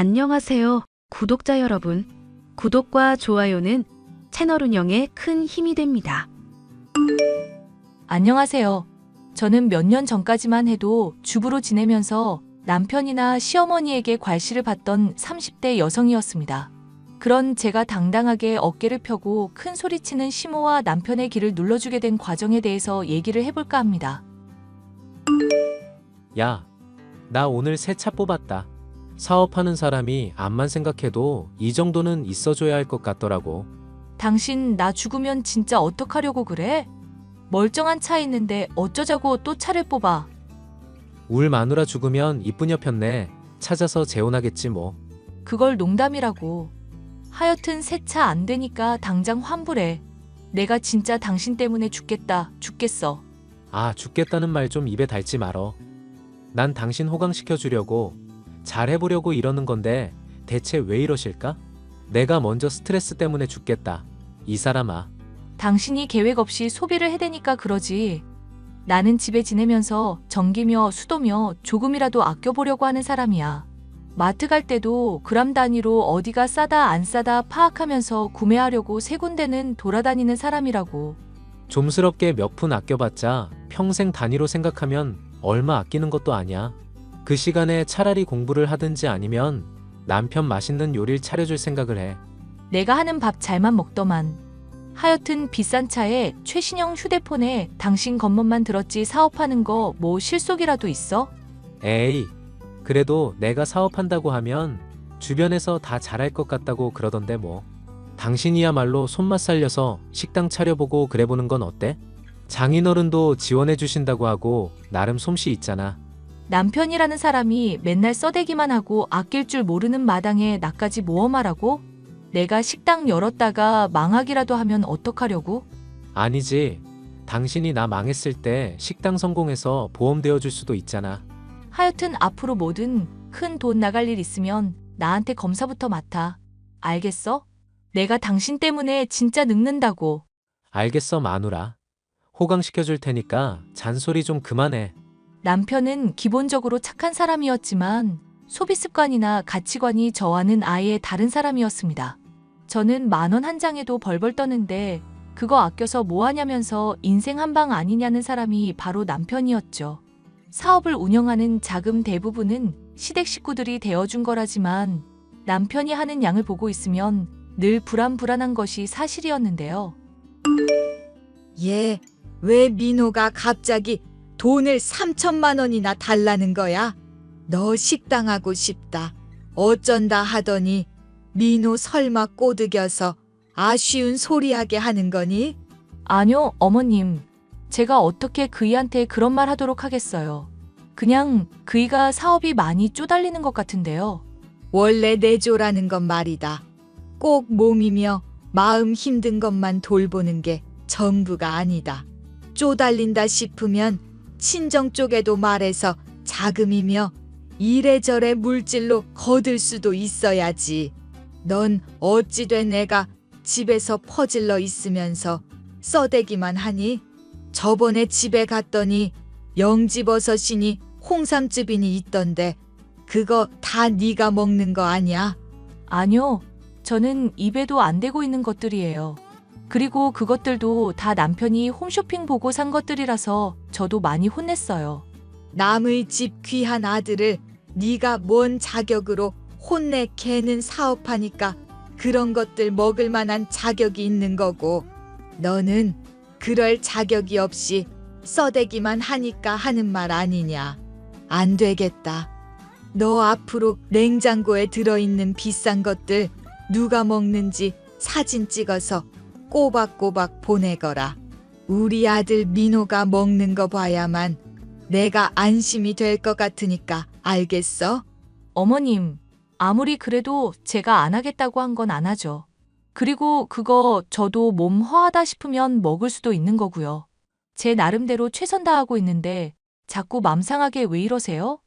안녕하세요, 구독자 여러분. 구독과 좋아요는 채널 운영에 큰 힘이 됩니다. 안녕하세요. 저는 몇 년 전까지만 해도 주부로 지내면서 남편이나 시어머니에게 괄시를 받던 30대 여성이었습니다. 그런 제가 당당하게 어깨를 펴고 큰 소리치는 시모와 남편의 길을 눌러주게 된 과정에 대해서 얘기를 해볼까 합니다. 야, 나 오늘 새 차 뽑았다. 사업하는 사람이 암만 생각해도 이 정도는 있어줘야 할 것 같더라고. 당신 나 죽으면 진짜 어떡하려고 그래? 멀쩡한 차 있는데 어쩌자고 또 차를 뽑아. 울 마누라 죽으면 이쁜 여편네 찾아서 재혼하겠지 뭐. 그걸 농담이라고. 하여튼 새차안 되니까 당장 환불해. 내가 진짜 당신 때문에 죽겠다, 죽겠어. 아, 죽겠다는 말 좀 입에 달지 말어. 난 당신 호강시켜 주려고 잘해보려고 이러는 건데 대체 왜 이러실까? 내가 먼저 스트레스 때문에 죽겠다. 이 사람아. 당신이 계획 없이 소비를 해대니까 그러지. 나는 집에 지내면서 전기며 수도며 조금이라도 아껴보려고 하는 사람이야. 마트 갈 때도 그람 단위로 어디가 싸다 안 싸다 파악하면서 구매하려고 세 군데는 돌아다니는 사람이라고. 좀스럽게 몇 푼 아껴봤자 평생 단위로 생각하면 얼마 아끼는 것도 아니야. 그 시간에 차라리 공부를 하든지 아니면 남편 맛있는 요리를 차려줄 생각을 해. 내가 하는 밥 잘만 먹더만. 하여튼 비싼 차에 최신형 휴대폰에 당신 겉멋만 들었지 사업하는 거 뭐 실속이라도 있어? 에이, 그래도 내가 사업한다고 하면 주변에서 다 잘할 것 같다고 그러던데 뭐. 당신이야말로 손맛 살려서 식당 차려보고 그래보는 건 어때? 장인어른도 지원해 주신다고 하고 나름 솜씨 있잖아. 남편이라는 사람이 맨날 써대기만 하고 아낄 줄 모르는 마당에 나까지 모험하라고? 내가 식당 열었다가 망하기라도 하면 어떡하려고? 아니지. 당신이 나 망했을 때 식당 성공해서 보험 되어줄 수도 있잖아. 하여튼 앞으로 뭐든 큰 돈 나갈 일 있으면 나한테 검사부터 맡아. 알겠어? 내가 당신 때문에 진짜 늙는다고. 알겠어, 마누라. 호강시켜줄 테니까 잔소리 좀 그만해. 남편은 기본적으로 착한 사람이었지만 소비 습관이나 가치관이 저와는 아예 다른 사람이었습니다. 저는 만 원 한 장에도 벌벌 떠는데 그거 아껴서 뭐 하냐면서 인생 한 방 아니냐는 사람이 바로 남편이었죠. 사업을 운영하는 자금 대부분은 시댁 식구들이 대어준 거라지만 남편이 하는 양을 보고 있으면 늘 불안불안한 것이 사실이었는데요. 얘, 왜 민호가 갑자기 돈을 3천만 원이나 달라는 거야? 너 식당 하고 싶다. 어쩐다 하더니 민호 설마 꼬드겨서 아쉬운 소리하게 하는 거니? 아니요, 어머님. 제가 어떻게 그이한테 그런 말 하도록 하겠어요. 그냥 그이가 사업이 많이 쪼달리는 것 같은데요. 원래 내조라는 건 말이다. 꼭 몸이며 마음 힘든 것만 돌보는 게 전부가 아니다. 쪼달린다 싶으면 친정 쪽에도 말해서 자금이며 이래저래 물질로 거들 수도 있어야지. 넌 어찌된 애가 집에서 퍼질러 있으면서 써대기만 하니? 저번에 집에 갔더니 영지버섯이니 홍삼즙이니 있던데 그거 다 네가 먹는 거 아니야? 아니요, 저는 입에도 안 대고 있는 것들이에요. 그리고 그것들도 다 남편이 홈쇼핑 보고 산 것들이라서 저도 많이 혼냈어요. 남의 집 귀한 아들을 네가 뭔 자격으로 혼내 개는 사업하니까 그런 것들 먹을 만한 자격이 있는 거고 너는 그럴 자격이 없이 써대기만 하니까 하는 말 아니냐. 안 되겠다. 너 앞으로 냉장고에 들어있는 비싼 것들 누가 먹는지 사진 찍어서 꼬박꼬박 보내거라. 우리 아들 민호가 먹는 거 봐야만 내가 안심이 될 것 같으니까 알겠어? 어머님, 아무리 그래도 제가 안 하겠다고 한 건 안 하죠. 그리고 그거 저도 몸 허하다 싶으면 먹을 수도 있는 거고요. 제 나름대로 최선 다하고 있는데 자꾸 맘 상하게 왜 이러세요?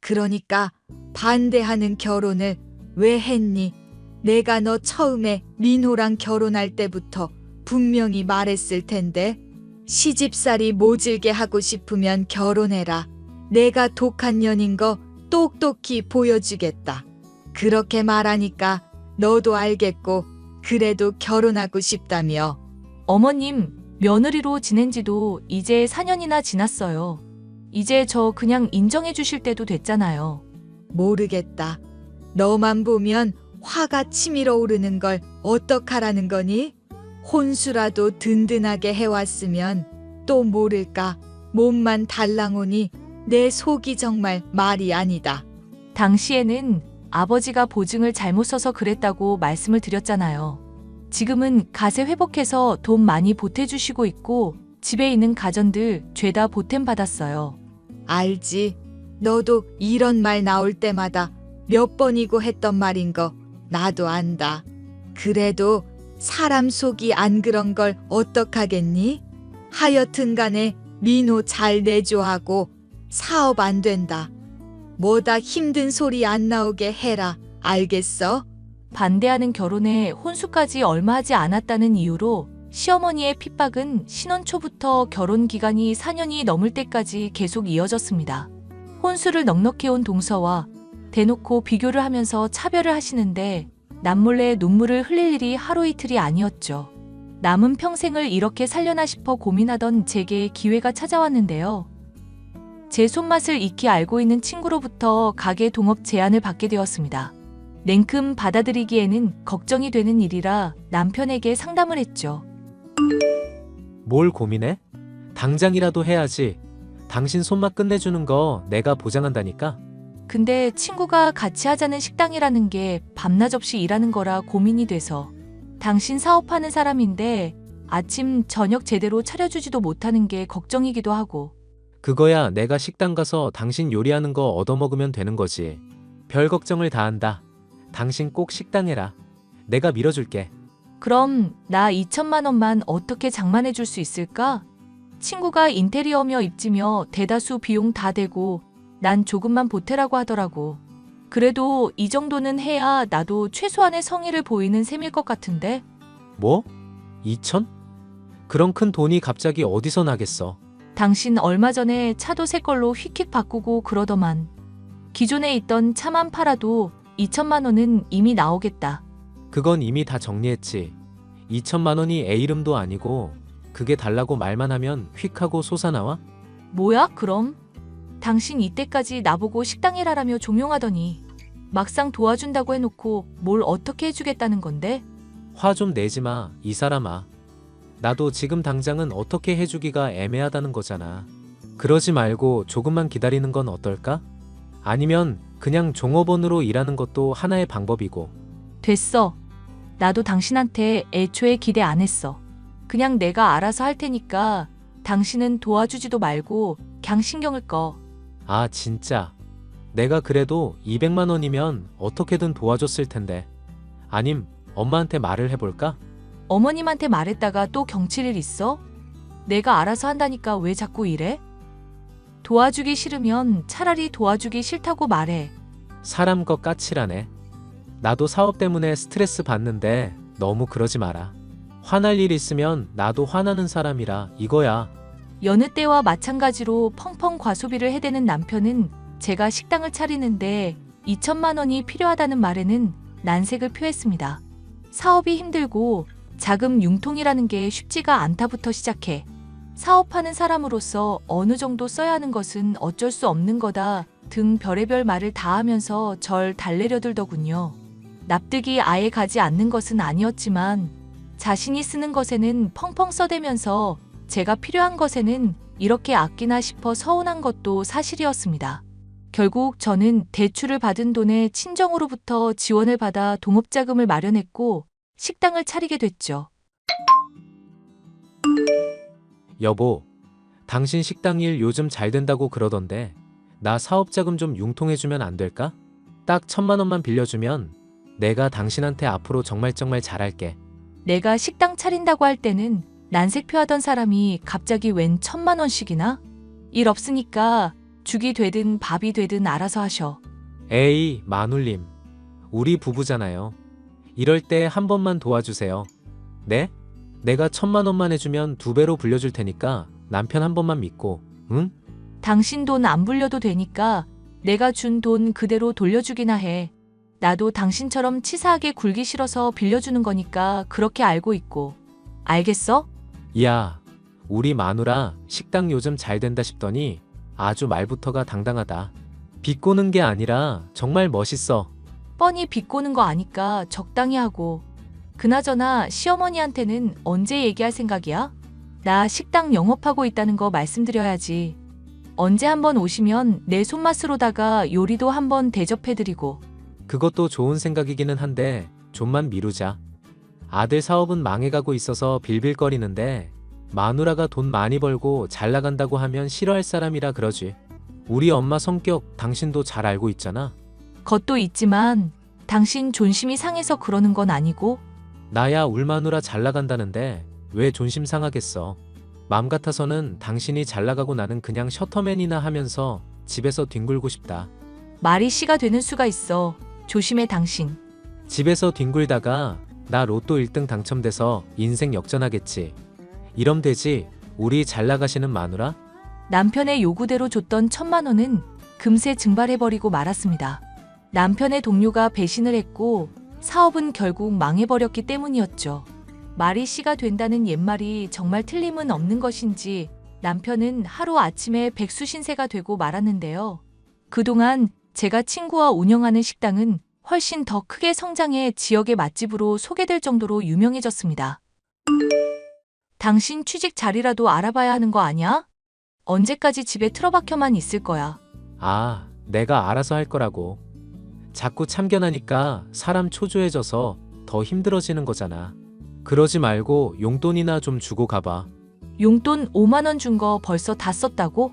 그러니까 반대하는 결혼을 왜 했니? 내가 너 처음에 민호랑 결혼할 때부터 분명히 말했을 텐데 시집살이 모질게 하고 싶으면 결혼해라. 내가 독한 년인 거 똑똑히 보여주겠다. 그렇게 말하니까 너도 알겠고 그래도 결혼하고 싶다며. 어머님, 며느리로 지낸 지도 이제 4년이나 지났어요. 이제 저 그냥 인정해 주실 때도 됐잖아요. 모르겠다. 너만 보면 화가 치밀어 오르는 걸 어떡하라는 거니? 혼수라도 든든하게 해왔으면 또 모를까. 몸만 달랑오니 내 속이 정말 말이 아니다. 당시에는 아버지가 보증을 잘못 써서 그랬다고 말씀을 드렸잖아요. 지금은 가세 회복해서 돈 많이 보태주시고 있고 집에 있는 가전들 죄다 보탬 받았어요. 알지. 너도 이런 말 나올 때마다 몇 번이고 했던 말인 거 나도 안다. 그래도 사람 속이 안 그런 걸 어떡하겠니? 하여튼 간에 민호 잘 내조하고 사업 안 된다. 뭐다 힘든 소리 안 나오게 해라. 알겠어? 반대하는 결혼에 혼수까지 얼마 하지 않았다는 이유로 시어머니의 핍박은 신혼 초부터 결혼 기간이 4년이 넘을 때까지 계속 이어졌습니다. 혼수를 넉넉히 온 동서와 대놓고 비교를 하면서 차별을 하시는데 남몰래 눈물을 흘릴 일이 하루 이틀이 아니었죠. 남은 평생을 이렇게 살려나 싶어 고민하던 제게 기회가 찾아왔는데요. 제 손맛을 익히 알고 있는 친구로부터 가게 동업 제안을 받게 되었습니다. 냉큼 받아들이기에는 걱정이 되는 일이라 남편에게 상담을 했죠. 뭘 고민해? 당장이라도 해야지. 당신 손맛 끝내주는 거 내가 보장한다니까. 근데 친구가 같이 하자는 식당이라는 게 밤낮 없이 일하는 거라 고민이 돼서 당신 사업하는 사람인데 아침 저녁 제대로 차려주지도 못하는 게 걱정이기도 하고 그거야 내가 식당 가서 당신 요리하는 거 얻어먹으면 되는 거지. 별 걱정을 다 한다. 당신 꼭 식당 해라. 내가 밀어줄게. 그럼 나 2천만 원만 어떻게 장만해 줄 수 있을까? 친구가 인테리어며 입지며 대다수 비용 다 대고 난 조금만 보태라고 하더라고. 그래도 이 정도는 해야 나도 최소한의 성의를 보이는 셈일 것 같은데? 뭐? 2천? 그런 큰 돈이 갑자기 어디서 나겠어? 당신 얼마 전에 차도 새 걸로 휙휙 바꾸고 그러더만. 기존에 있던 차만 팔아도 2천만 원은 이미 나오겠다. 그건 이미 다 정리했지. 2천만 원이 애 이름도 아니고 그게 달라고 말만 하면 휙 하고 솟아나와? 뭐야, 그럼? 당신 이때까지 나보고 식당이라라며 종용하더니 막상 도와준다고 해놓고 뭘 어떻게 해주겠다는 건데? 화 좀 내지 마, 이 사람아. 나도 지금 당장은 어떻게 해주기가 애매하다는 거잖아. 그러지 말고 조금만 기다리는 건 어떨까? 아니면 그냥 종업원으로 일하는 것도 하나의 방법이고. 됐어. 나도 당신한테 애초에 기대 안 했어. 그냥 내가 알아서 할 테니까 당신은 도와주지도 말고 그냥 신경을 꺼. 아, 진짜. 내가 그래도 200만 원이면 어떻게든 도와줬을 텐데. 아님, 엄마한테 말을 해볼까? 어머님한테 말했다가 또 경칠 일 있어? 내가 알아서 한다니까 왜 자꾸 이래? 도와주기 싫으면 차라리 도와주기 싫다고 말해. 사람 거 까칠하네. 나도 사업 때문에 스트레스 받는데 너무 그러지 마라. 화날 일 있으면 나도 화나는 사람이라 이거야. 여느 때와 마찬가지로 펑펑 과소비를 해대는 남편은 제가 식당을 차리는데 2천만 원이 필요하다는 말에는 난색을 표했습니다. 사업이 힘들고 자금 융통이라는 게 쉽지가 않다부터 시작해 사업하는 사람으로서 어느 정도 써야 하는 것은 어쩔 수 없는 거다 등 별의별 말을 다 하면서 절 달래려들더군요. 납득이 아예 가지 않는 것은 아니었지만 자신이 쓰는 것에는 펑펑 써대면서 제가 필요한 것에는 이렇게 아끼나 싶어 서운한 것도 사실이었습니다. 결국 저는 대출을 받은 돈에 친정으로부터 지원을 받아 동업자금을 마련했고 식당을 차리게 됐죠. 여보, 당신 식당 일 요즘 잘 된다고 그러던데 나 사업 자금 좀 융통해주면 안 될까? 딱 천만 원만 빌려주면 내가 당신한테 앞으로 정말 정말 잘할게. 내가 식당 차린다고 할 때는 난색표하던 사람이 갑자기 웬 천만 원씩이나? 일 없으니까 죽이 되든 밥이 되든 알아서 하셔. 에이, 마눌님. 우리 부부잖아요. 이럴 때 한 번만 도와주세요. 네? 내가 천만 원만 해주면 두 배로 불려줄 테니까 남편 한 번만 믿고, 응? 당신 돈 안 불려도 되니까 내가 준 돈 그대로 돌려주기나 해. 나도 당신처럼 치사하게 굴기 싫어서 빌려주는 거니까 그렇게 알고 있고. 알겠어? 야, 우리 마누라 식당 요즘 잘 된다 싶더니 아주 말부터가 당당하다. 비꼬는 게 아니라 정말 멋있어. 뻔히 비꼬는 거 아니까 적당히 하고. 그나저나 시어머니한테는 언제 얘기할 생각이야? 나 식당 영업하고 있다는 거 말씀드려야지. 언제 한번 오시면 내 손맛으로다가 요리도 한번 대접해드리고. 그것도 좋은 생각이기는 한데 좀만 미루자. 아들 사업은 망해가고 있어서 빌빌거리는데 마누라가 돈 많이 벌고 잘 나간다고 하면 싫어할 사람이라 그러지. 우리 엄마 성격 당신도 잘 알고 있잖아. 것도 있지만 당신 존심이 상해서 그러는 건 아니고 나야 울 마누라 잘 나간다는데 왜 존심 상하겠어. 맘 같아서는 당신이 잘 나가고 나는 그냥 셔터맨이나 하면서 집에서 뒹굴고 싶다. 말이 씨가 되는 수가 있어. 조심해 당신. 집에서 뒹굴다가 나 로또 1등 당첨돼서 인생 역전하겠지. 이럼 되지. 우리 잘 나가시는 마누라? 남편의 요구대로 줬던 천만 원은 금세 증발해버리고 말았습니다. 남편의 동료가 배신을 했고 사업은 결국 망해버렸기 때문이었죠. 말이 씨가 된다는 옛말이 정말 틀림은 없는 것인지 남편은 하루 아침에 백수 신세가 되고 말았는데요. 그동안 제가 친구와 운영하는 식당은 훨씬 더 크게 성장해 지역의 맛집으로 소개될 정도로 유명해졌습니다. 당신 취직 자리라도 알아봐야 하는 거 아니야? 언제까지 집에 틀어박혀만 있을 거야. 아, 내가 알아서 할 거라고. 자꾸 참견하니까 사람 초조해져서 더 힘들어지는 거잖아. 그러지 말고 용돈이나 좀 주고 가봐. 용돈 5만 원 준 거 벌써 다 썼다고?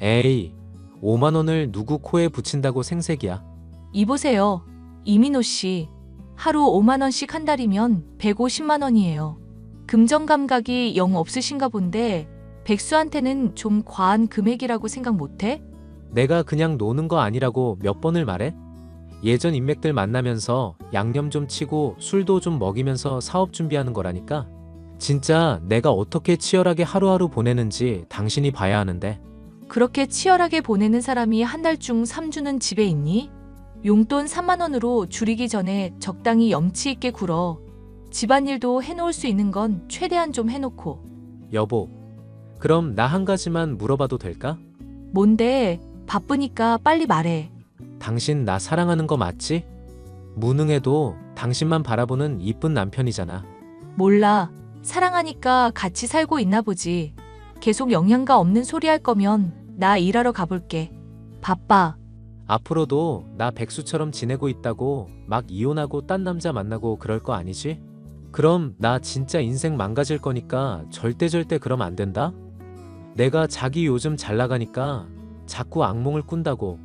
에이, 5만 원을 누구 코에 붙인다고 생색이야. 이보세요. 이민호 씨. 하루 5만 원씩 한 달이면 150만 원이에요. 금전 감각이 영 없으신가 본데 백수한테는 좀 과한 금액이라고 생각 못해? 내가 그냥 노는 거 아니라고 몇 번을 말해? 예전 인맥들 만나면서 양념 좀 치고 술도 좀 먹이면서 사업 준비하는 거라니까. 진짜 내가 어떻게 치열하게 하루하루 보내는지 당신이 봐야 하는데. 그렇게 치열하게 보내는 사람이 한 달 중 3주는 집에 있니? 용돈 3만 원으로 줄이기 전에 적당히 염치 있게 굴어. 집안일도 해놓을 수 있는 건 최대한 좀 해놓고. 여보, 그럼 나 한 가지만 물어봐도 될까? 뭔데? 바쁘니까 빨리 말해. 당신 나 사랑하는 거 맞지? 무능해도 당신만 바라보는 이쁜 남편이잖아. 몰라. 사랑하니까 같이 살고 있나 보지. 계속 영양가 없는 소리 할 거면 나 일하러 가볼게. 바빠. 앞으로도 나 백수처럼 지내고 있다고 막 이혼하고 딴 남자 만나고 그럴 거 아니지? 그럼 나 진짜 인생 망가질 거니까 절대 절대 그럼 안 된다? 내가 자기 요즘 잘 나가니까 자꾸 악몽을 꾼다고.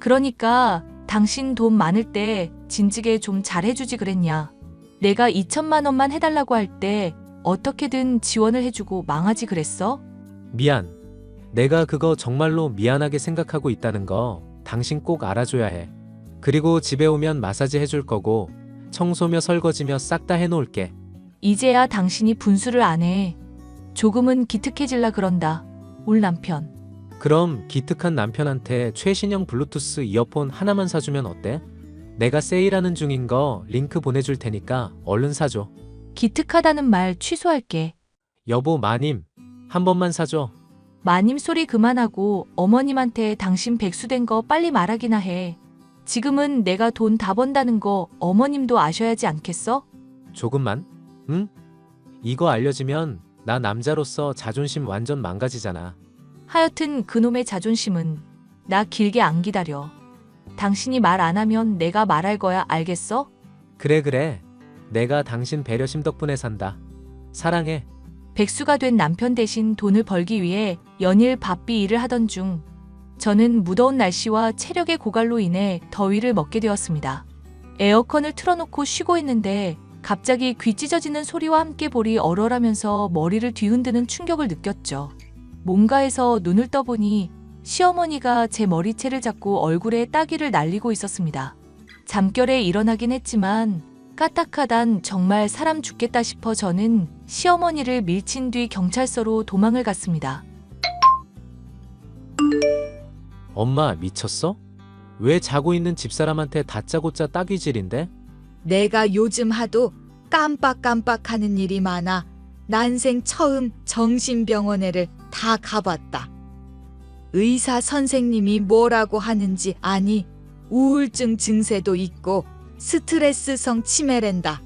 그러니까 당신 돈 많을 때 진즉에 좀 잘해주지 그랬냐. 내가 2천만 원만 해달라고 할 때 어떻게든 지원을 해주고 망하지 그랬어? 미안. 내가 그거 정말로 미안하게 생각하고 있다는 거 당신 꼭 알아줘야 해. 그리고 집에 오면 마사지 해줄 거고 청소며 설거지며 싹 다 해놓을게. 이제야 당신이 분수를 안 해. 조금은 기특해질라 그런다. 올 남편. 그럼 기특한 남편한테 최신형 블루투스 이어폰 하나만 사주면 어때? 내가 세일하는 중인 거 링크 보내줄 테니까 얼른 사줘. 기특하다는 말 취소할게. 여보 마님, 한 번만 사줘. 마님 소리 그만하고 어머님한테 당신 백수된 거 빨리 말하기나 해. 지금은 내가 돈 다 번다는 거 어머님도 아셔야지 않겠어? 조금만? 응? 이거 알려지면 나 남자로서 자존심 완전 망가지잖아. 하여튼 그놈의 자존심은 나 길게 안 기다려. 당신이 말 안 하면 내가 말할 거야 알겠어? 그래 그래. 내가 당신 배려심 덕분에 산다. 사랑해. 백수가 된 남편 대신 돈을 벌기 위해 연일 바삐 일을 하던 중 저는 무더운 날씨와 체력의 고갈로 인해 더위를 먹게 되었습니다. 에어컨을 틀어놓고 쉬고 있는데 갑자기 귀 찢어지는 소리와 함께 볼이 얼얼하면서 머리를 뒤흔드는 충격을 느꼈죠. 뭔가에서 눈을 떠보니 시어머니가 제 머리채를 잡고 얼굴에 따귀를 날리고 있었습니다. 잠결에 일어나긴 했지만 까딱하단 정말 사람 죽겠다 싶어 저는 시어머니를 밀친 뒤 경찰서로 도망을 갔습니다. 엄마 미쳤어? 왜 자고 있는 집사람한테 다짜고짜 따귀질인데? 내가 요즘 하도 깜빡깜빡 하는 일이 많아 난생 처음 정신병원에를 다 가봤다. 의사 선생님이 뭐라고 하는지 아니 우울증 증세도 있고 스트레스성 치매랜다.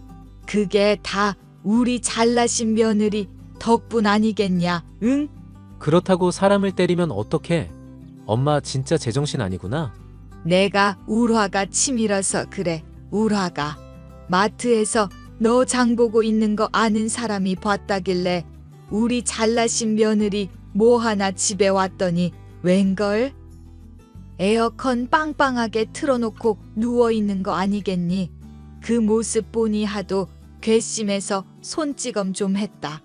그게 다 우리 잘나신 며느리 덕분 아니겠냐? 응? 그렇다고 사람을 때리면 어떡해? 엄마 진짜 제정신 아니구나. 내가 울화가 치밀어서 그래. 울화가 마트에서 너 장 보고 있는 거 아는 사람이 봤다길래 우리 잘나신 며느리 뭐 하나 집에 왔더니 웬걸? 에어컨 빵빵하게 틀어놓고 누워 있는 거 아니겠니? 그 모습 보니 하도 괘씸해서 손찌검 좀 했다.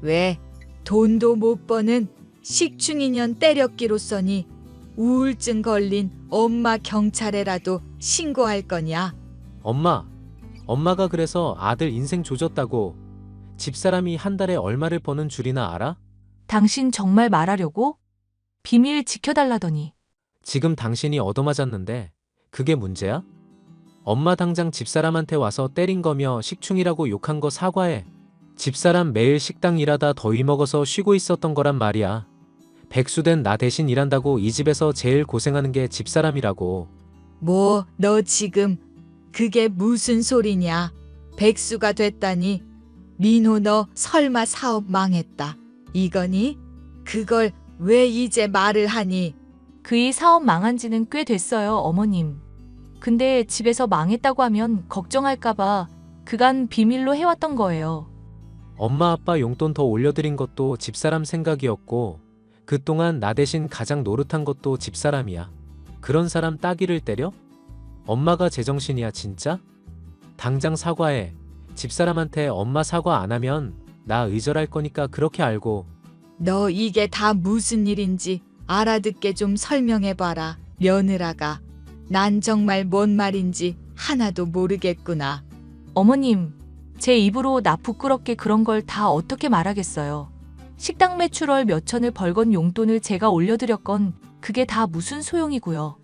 왜? 돈도 못 버는 식충인년 때렸기로 써니 우울증 걸린 엄마 경찰에라도 신고할 거냐? 엄마, 엄마가 그래서 아들 인생 조졌다고 집사람이 한 달에 얼마를 버는 줄이나 알아? 당신 정말 말하려고? 비밀 지켜달라더니. 지금 당신이 얻어맞았는데 그게 문제야? 엄마 당장 집사람한테 와서 때린 거며 식충이라고 욕한 거 사과해. 집사람 매일 식당 일하다 더위 먹어서 쉬고 있었던 거란 말이야. 백수된 나 대신 일한다고 이 집에서 제일 고생하는 게 집사람이라고. 뭐, 너 지금 그게 무슨 소리냐? 백수가 됐다니. 민호 너 설마 사업 망했다. 이거니? 그걸 왜 이제 말을 하니? 그이 사업 망한 지는 꽤 됐어요, 어머님. 근데 집에서 망했다고 하면 걱정할까봐 그간 비밀로 해왔던 거예요. 엄마 아빠 용돈 더 올려드린 것도 집사람 생각이었고 그동안 나 대신 가장 노릇한 것도 집사람이야. 그런 사람 따귀를 때려? 엄마가 제정신이야 진짜? 당장 사과해. 집사람한테 엄마 사과 안 하면 나 의절할 거니까 그렇게 알고 너 이게 다 무슨 일인지 알아듣게 좀 설명해봐라. 며느라가. 난 정말 뭔 말인지 하나도 모르겠구나. 어머님, 제 입으로 나 부끄럽게 그런 걸 다 어떻게 말하겠어요. 식당 매출월 몇천을 벌건 용돈을 제가 올려드렸건 그게 다 무슨 소용이고요.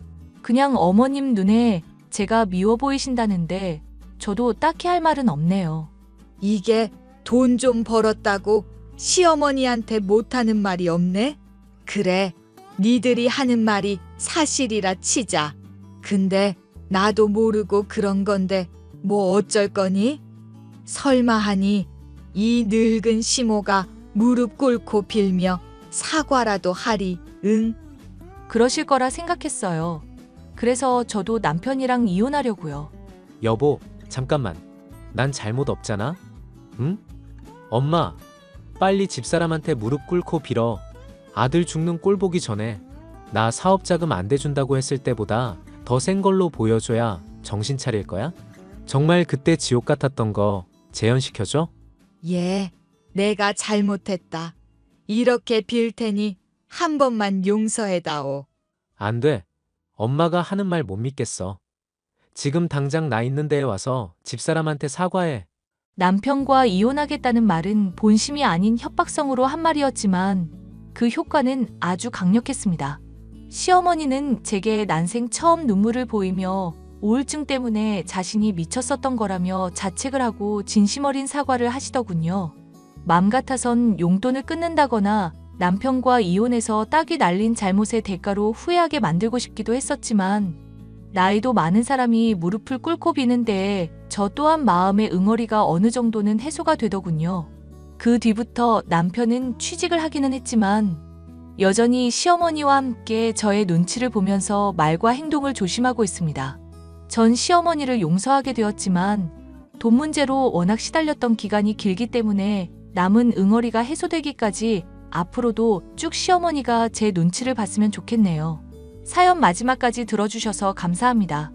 그냥 어머님 눈에 제가 미워 보이신다는데 저도 딱히 할 말은 없네요. 이게 돈 좀 벌었다고 시어머니한테 못하는 말이 없네? 그래, 니들이 하는 말이 사실이라 치자. 근데 나도 모르고 그런 건데 뭐 어쩔 거니? 설마 하니 이 늙은 시모가 무릎 꿇고 빌며 사과라도 하리, 응? 그러실 거라 생각했어요. 그래서 저도 남편이랑 이혼하려고요. 여보 잠깐만 난 잘못 없잖아? 응? 엄마 빨리 집사람한테 무릎 꿇고 빌어 아들 죽는 꼴 보기 전에 나 사업 자금 안 대준다고 했을 때보다 더 센 걸로 보여줘야 정신 차릴 거야? 정말 그때 지옥 같았던 거 재현시켜줘? 예, 내가 잘못했다. 이렇게 빌 테니 한 번만 용서해다오. 안 돼. 엄마가 하는 말 못 믿겠어. 지금 당장 나 있는 데에 와서 집사람한테 사과해. 남편과 이혼하겠다는 말은 본심이 아닌 협박성으로 한 말이었지만 그 효과는 아주 강력했습니다. 시어머니는 제게 난생 처음 눈물을 보이며 우울증 때문에 자신이 미쳤었던 거라며 자책을 하고 진심 어린 사과를 하시더군요. 맘 같아선 용돈을 끊는다거나 남편과 이혼해서 딱이 날린 잘못의 대가로 후회하게 만들고 싶기도 했었지만 나이도 많은 사람이 무릎을 꿇고 비는데 저 또한 마음의 응어리가 어느 정도는 해소가 되더군요. 그 뒤부터 남편은 취직을 하기는 했지만 여전히 시어머니와 함께 저의 눈치를 보면서 말과 행동을 조심하고 있습니다. 전 시어머니를 용서하게 되었지만 돈 문제로 워낙 시달렸던 기간이 길기 때문에 남은 응어리가 해소되기까지 앞으로도 쭉 시어머니가 제 눈치를 봤으면 좋겠네요. 사연 마지막까지 들어주셔서 감사합니다.